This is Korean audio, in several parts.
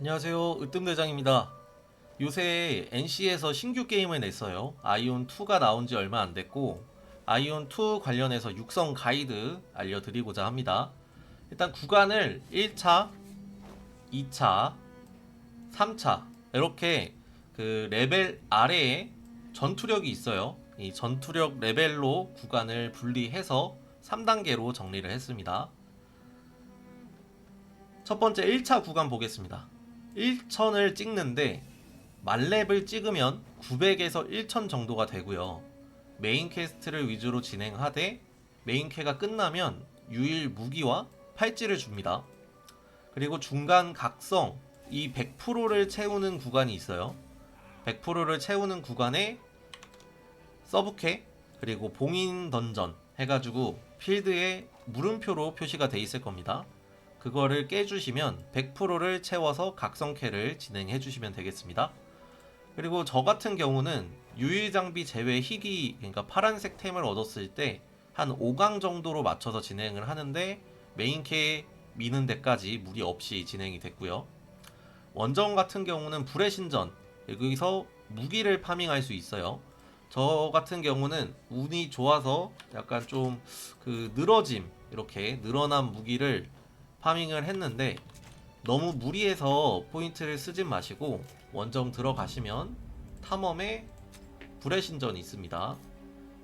안녕하세요. 으뜸대장입니다. 요새 NC에서 신규 게임을 냈어요. 아이온2가 나온 지 얼마 안 됐고, 아이온2 관련해서 육성 가이드 알려드리고자 합니다. 일단 구간을 1차, 2차, 3차, 이렇게 그 레벨 아래에 전투력이 있어요. 이 전투력 레벨로 구간을 분리해서 3단계로 정리를 했습니다. 첫 번째 1차 구간 보겠습니다. 1000을 찍는데 만렙을 찍으면 900에서 1000 정도가 되고요. 메인 퀘스트를 위주로 진행하되 메인 퀘가 끝나면 유일 무기와 팔찌를 줍니다. 그리고 중간 각성 이 100%를 채우는 구간이 있어요. 100%를 채우는 구간에 서브캐 그리고 봉인 던전 해가지고 필드에 물음표로 표시가 돼 있을 겁니다. 그거를 깨주시면 100%를 채워서 각성캐를 진행해 주시면 되겠습니다. 그리고 저 같은 경우는 유일 장비 제외 희귀 그러니까 파란색 템을 얻었을 때 한 5강 정도로 맞춰서 진행을 하는데 메인캐 미는 데까지 무리 없이 진행이 됐고요. 원정 같은 경우는 불의 신전 여기서 무기를 파밍할 수 있어요. 저 같은 경우는 운이 좋아서 약간 좀 그 늘어짐 이렇게 늘어난 무기를 파밍을 했는데 너무 무리해서 포인트를 쓰진 마시고 원정 들어가시면 탐험에 불의 신전이 있습니다.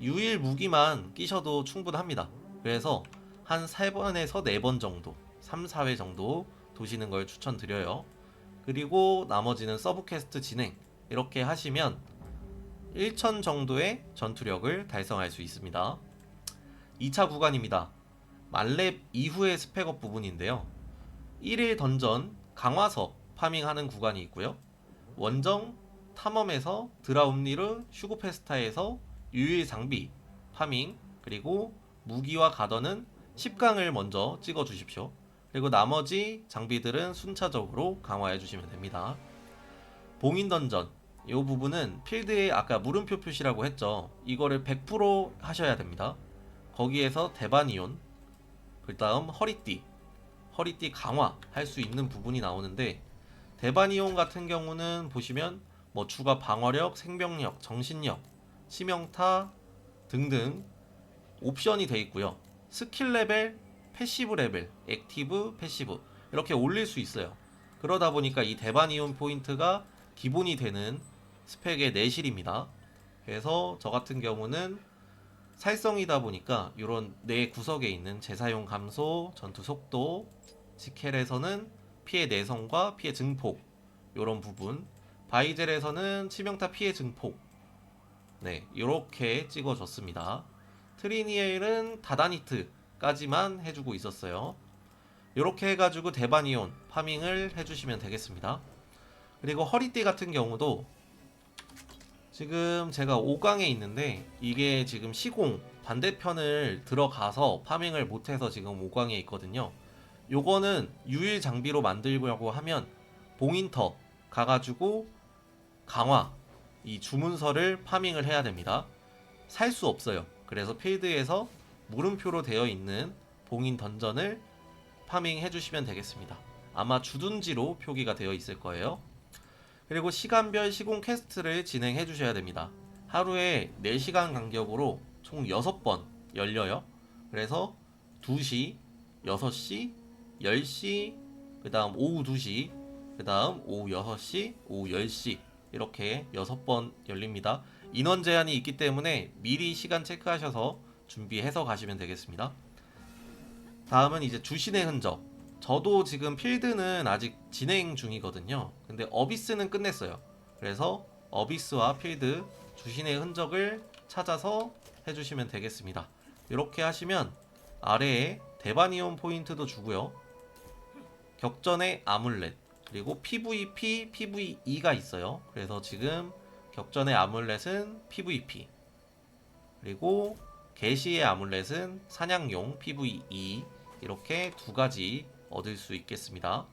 유일 무기만 끼셔도 충분합니다. 그래서 한 3번에서 4번 정도, 3, 4회 정도 도시는 걸 추천드려요. 그리고 나머지는 서브 퀘스트 진행 이렇게 하시면 1000 정도의 전투력을 달성할 수 있습니다. 2차 구간입니다. 만렙 이후의 스펙업 부분인데요. 1일 던전 강화석 파밍하는 구간이 있고요. 원정 탐험에서 드라움니르 슈고페스타에서 유일 장비 파밍 그리고 무기와 가던은 10강을 먼저 찍어 주십시오. 그리고 나머지 장비들은 순차적으로 강화해 주시면 됩니다. 봉인 던전 이 부분은 필드에 아까 물음표 표시라고 했죠. 이거를 100% 하셔야 됩니다. 거기에서 대바니온 그 다음 허리띠 허리띠 강화 할 수 있는 부분이 나오는데 대바니온 같은 경우는 보시면 뭐 추가 방어력, 생명력, 정신력, 치명타 등등 옵션이 돼 있고요. 스킬 레벨, 패시브 레벨, 액티브, 패시브 이렇게 올릴 수 있어요. 그러다 보니까 이 대바니온 포인트가 기본이 되는 스펙의 내실입니다. 그래서 저 같은 경우는 살성이다 보니까 이런 내 구석에 있는 재사용 감소, 전투 속도, 지켈에서는 피해 내성과 피해 증폭 이런 부분, 바이젤에서는 치명타 피해 증폭, 네 이렇게 찍어줬습니다. 트리니엘은 다다니트까지만 해주고 있었어요. 이렇게 해가지고 대바니온 파밍을 해주시면 되겠습니다. 그리고 허리띠 같은 경우도 지금 제가 5강에 있는데 이게 지금 시공 반대편을 들어가서 파밍을 못해서 지금 5강에 있거든요. 요거는 유일 장비로 만들려고 하면 봉인터 가가지고 강화 이 주문서를 파밍을 해야 됩니다. 살 수 없어요. 그래서 필드에서 물음표로 되어 있는 봉인 던전을 파밍해 주시면 되겠습니다. 아마 주둔지로 표기가 되어 있을 거예요. 그리고 시간별 시공 퀘스트를 진행해 주셔야 됩니다. 하루에 4시간 간격으로 총 6번 열려요. 그래서 2시, 6시, 10시, 그 다음 오후 2시, 그 다음 오후 6시, 오후 10시 이렇게 6번 열립니다. 인원 제한이 있기 때문에 미리 시간 체크하셔서 준비해서 가시면 되겠습니다. 다음은 이제 주신의 흔적. 저도 지금 필드는 아직 진행 중이거든요. 근데 어비스는 끝냈어요. 그래서 어비스와 필드 주신의 흔적을 찾아서 해주시면 되겠습니다. 이렇게 하시면 아래에 대바니온 포인트도 주고요. 격전의 아물렛 그리고 PVP, PVE가 있어요. 그래서 지금 격전의 아물렛은 PVP 그리고 게시의 아물렛은 사냥용 PVE 이렇게 두 가지 얻을 수 있겠습니다.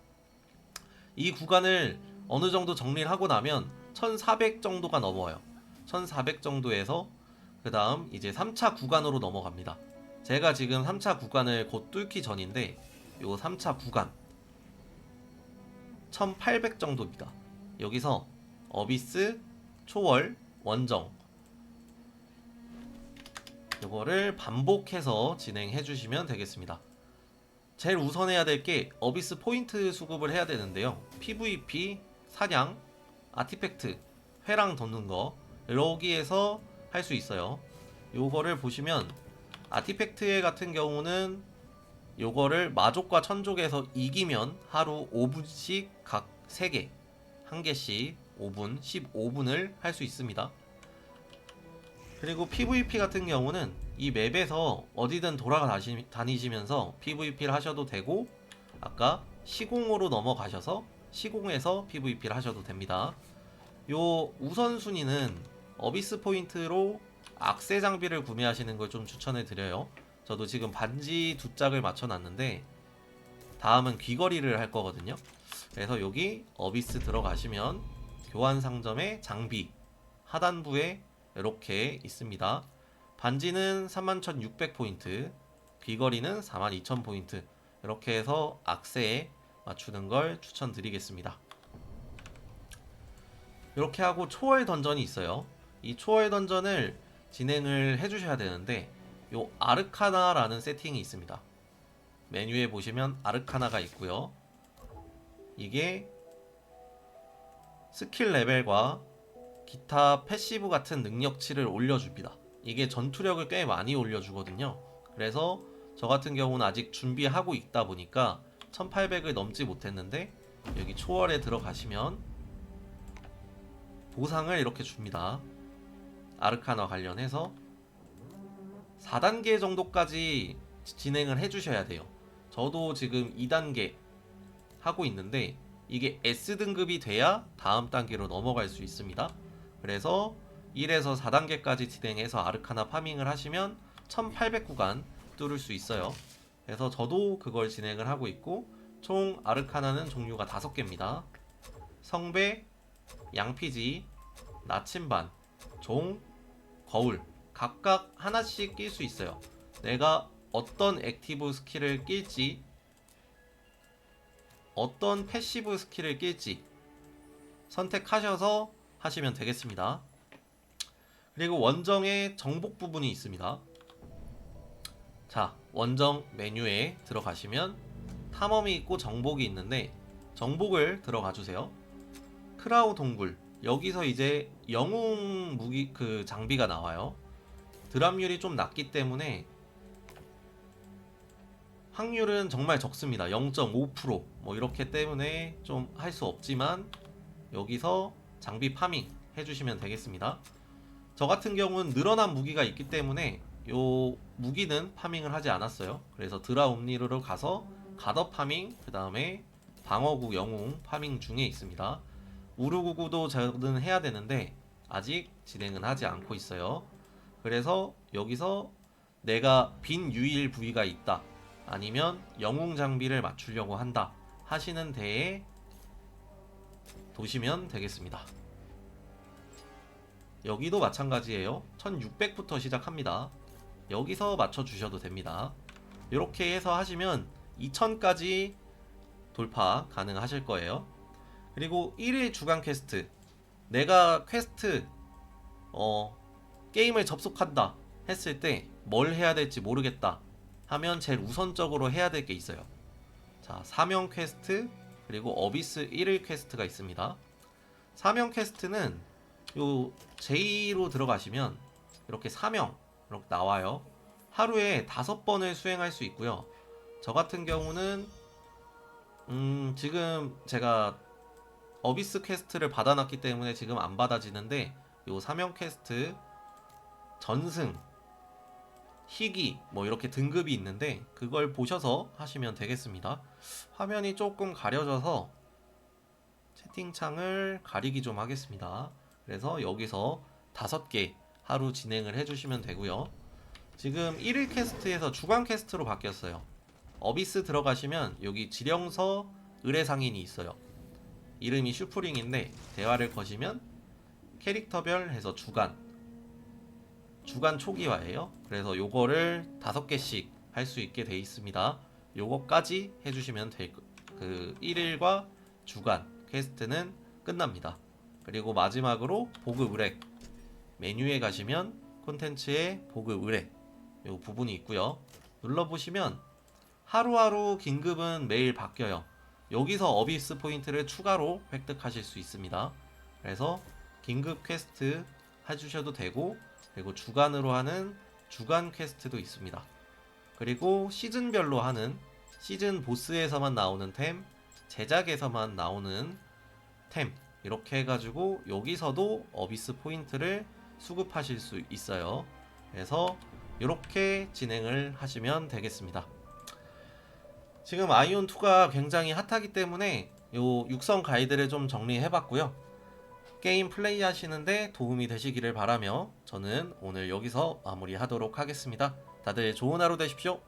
이 구간을 어느 정도 정리를 하고 나면 1400 정도가 넘어요. 1400 정도에서 그 다음 이제 3차 구간으로 넘어갑니다. 제가 지금 3차 구간을 곧 뚫기 전인데 요 3차 구간 1800 정도입니다. 여기서 어비스, 초월, 원정 이거를 반복해서 진행해 주시면 되겠습니다. 제일 우선해야 될 게 어비스 포인트 수급을 해야 되는데요. PVP, 사냥, 아티팩트, 회랑 덮는 거 여기에서 할 수 있어요. 요거를 보시면 아티팩트 같은 경우는 요거를 마족과 천족에서 이기면 하루 5분씩 각 3개, 한 개씩 5분, 15분을 할 수 있습니다. 그리고 PVP 같은 경우는 이 맵에서 어디든 돌아다니시면서 PVP를 하셔도 되고 아까 시공으로 넘어가셔서 시공에서 PVP를 하셔도 됩니다. 요 우선순위는 어비스 포인트로 악세 장비를 구매하시는 걸 좀 추천해 드려요. 저도 지금 반지 두 짝을 맞춰 놨는데 다음은 귀걸이를 할 거거든요. 그래서 여기 어비스 들어가시면 교환 상점에 장비 하단부에 이렇게 있습니다. 반지는 31,600포인트, 귀걸이는 42,000포인트. 이렇게 해서 악세에 맞추는 걸 추천드리겠습니다. 이렇게 하고 초월 던전이 있어요. 이 초월 던전을 진행을 해주셔야 되는데 요 아르카나라는 세팅이 있습니다. 메뉴에 보시면 아르카나가 있고요. 이게 스킬 레벨과 기타 패시브 같은 능력치를 올려줍니다. 이게 전투력을 꽤 많이 올려주거든요. 그래서 저 같은 경우는 아직 준비하고 있다 보니까 1800을 넘지 못했는데 여기 초월에 들어가시면 보상을 이렇게 줍니다. 아르카나 관련해서 4단계 정도까지 진행을 해주셔야 돼요. 저도 지금 2단계 하고 있는데 이게 S등급이 돼야 다음 단계로 넘어갈 수 있습니다. 그래서 1에서 4단계까지 진행해서 아르카나 파밍을 하시면 1800 구간 뚫을 수 있어요. 그래서 저도 그걸 진행을 하고 있고 총 아르카나는 종류가 5개입니다. 성배, 양피지, 나침반, 종, 거울 각각 하나씩 낄 수 있어요. 내가 어떤 액티브 스킬을 낄지 어떤 패시브 스킬을 낄지 선택하셔서 하시면 되겠습니다. 그리고 원정의 정복 부분이 있습니다. 자, 원정 메뉴에 들어가시면 탐험이 있고 정복이 있는데 정복을 들어가 주세요. 크라우 동굴 여기서 이제 영웅 무기 그 장비가 나와요. 드랍률이 좀 낮기 때문에 확률은 정말 적습니다. 0.5%뭐 이렇게 때문에 좀 할 수 없지만 여기서 장비 파밍 해주시면 되겠습니다. 저 같은 경우는 늘어난 무기가 있기 때문에 요 무기는 파밍을 하지 않았어요. 그래서 드라움니르로 가서 가더 파밍, 그 다음에 방어구 영웅 파밍 중에 있습니다. 우르구구도 저는 해야 되는데 아직 진행은 하지 않고 있어요. 그래서 여기서 내가 빈 유일 부위가 있다. 아니면 영웅 장비를 맞추려고 한다. 하시는 데에 도시면 되겠습니다. 여기도 마찬가지예요. 1600부터 시작합니다. 여기서 맞춰주셔도 됩니다. 이렇게 해서 하시면 2000까지 돌파 가능하실 거예요. 그리고 1일 주간 퀘스트. 내가 퀘스트, 어, 게임을 접속한다 했을 때 뭘 해야 될지 모르겠다 하면 제일 우선적으로 해야 될 게 있어요. 자, 사명 퀘스트, 그리고 어비스 1일 퀘스트가 있습니다. 사명 퀘스트는 요 J로 들어가시면 이렇게 사명 이렇게 나와요. 하루에 다섯 번을 수행할 수 있고요. 저 같은 경우는 음, 지금 제가 어비스 퀘스트를 받아놨기 때문에 지금 안 받아지는데 요 사명 퀘스트 전승 희귀 뭐 이렇게 등급이 있는데 그걸 보셔서 하시면 되겠습니다. 화면이 조금 가려져서 채팅창을 가리기 좀 하겠습니다. 그래서 여기서 다섯 개 하루 진행을 해주시면 되고요. 지금 1일 캐스트에서 주간 캐스트로 바뀌었어요. 어비스 들어가시면 여기 지령서 의뢰 상인이 있어요. 이름이 슈프링인데 대화를 거시면 캐릭터별 해서 주간 주간 초기화예요. 그래서 요거를 다섯 개씩 할 수 있게 돼 있습니다. 요거까지 해주시면 될그 1일과 주간 퀘스트는 끝납니다. 그리고 마지막으로 보급 의뢰 메뉴에 가시면 콘텐츠에 보급 의뢰 요 부분이 있고요. 눌러보시면 하루하루 긴급은 매일 바뀌어요. 여기서 어비스 포인트를 추가로 획득하실 수 있습니다. 그래서 긴급 퀘스트 해주셔도 되고 그리고 주간으로 하는 주간 퀘스트도 있습니다. 그리고 시즌별로 하는 시즌 보스에서만 나오는 템, 제작에서만 나오는 템 이렇게 해가지고 여기서도 어비스 포인트를 수급하실 수 있어요. 그래서 이렇게 진행을 하시면 되겠습니다. 지금 아이온 2가 굉장히 핫하기 때문에 요 육성 가이드를 좀 정리해봤고요. 게임 플레이 하시는데 도움이 되시기를 바라며 저는 오늘 여기서 마무리하도록 하겠습니다. 다들 좋은 하루 되십시오.